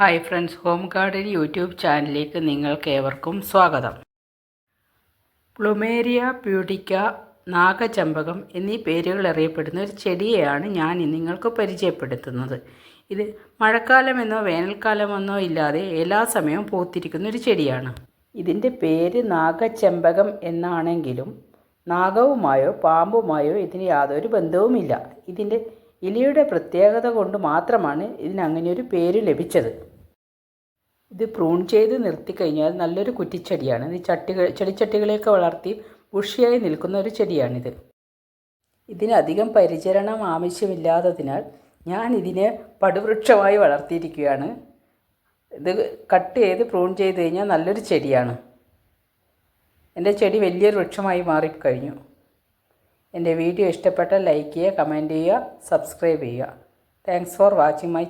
Hi friends home garden YouTube ചാനലിലേക്ക് നിങ്ങൾക്ക് ഏവർക്കും സ്വാഗതം. പ്ലുമേരിയ പ്യൂഡിക്ക നാഗചമ്പകം എന്നീ പേരുകൾ അറിയപ്പെടുന്ന ഒരു ചെടിയെയാണ് ഞാൻ നിങ്ങൾക്ക് പരിചയപ്പെടുത്തുന്നത്. ഇത് മഴക്കാലമെന്നോ വേനൽക്കാലമെന്നോ ഇല്ലാതെ എല്ലാ സമയവും പൂത്തിരിക്കുന്ന ഒരു ചെടിയാണ്. ഇതിന്റെ പേര് നാഗചമ്പകം എന്നാണെങ്കിലും നാഗവുമായോ പാമ്പുമായോ ഇതിന് യാതൊരു ബന്ധവുമില്ല. ഇതിന്റെ ഇലയുടെ പ്രത്യേകത കൊണ്ട് മാത്രമാണ് ഇതിന് അങ്ങനെ ഒരു പേര് ലഭിച്ചത്. ഇത് പ്രൂൺ ചെയ്ത് നിർത്തിക്കഴിഞ്ഞാൽ നല്ലൊരു കുറ്റിച്ചെടിയാണ്. ഇത് ചട്ടികൾ ചെടിച്ചട്ടികളെയൊക്കെ വളർത്തി ബുഷിയായി നിൽക്കുന്ന ഒരു ചെടിയാണിത്. ഇതിനധികം പരിചരണം ആവശ്യമില്ലാത്തതിനാൽ ഞാൻ ഇതിനെ പടുവൃക്ഷമായി വളർത്തിയിരിക്കുകയാണ്. ഇത് കട്ട് ചെയ്ത് പ്രൂൺ ചെയ്ത് കഴിഞ്ഞാൽ നല്ലൊരു ചെടിയാണ്. എന്റെ ചെടി വലിയൊരു വൃക്ഷമായി മാറിക്കഴിഞ്ഞു. എന്റെ വീഡിയോ ഇഷ്ടപ്പെട്ടാൽ ലൈക്ക് ചെയ്യുക കമന്റ് ചെയ്യുക സബ്സ്ക്രൈബ് ചെയ്യുക. Thanks for watching my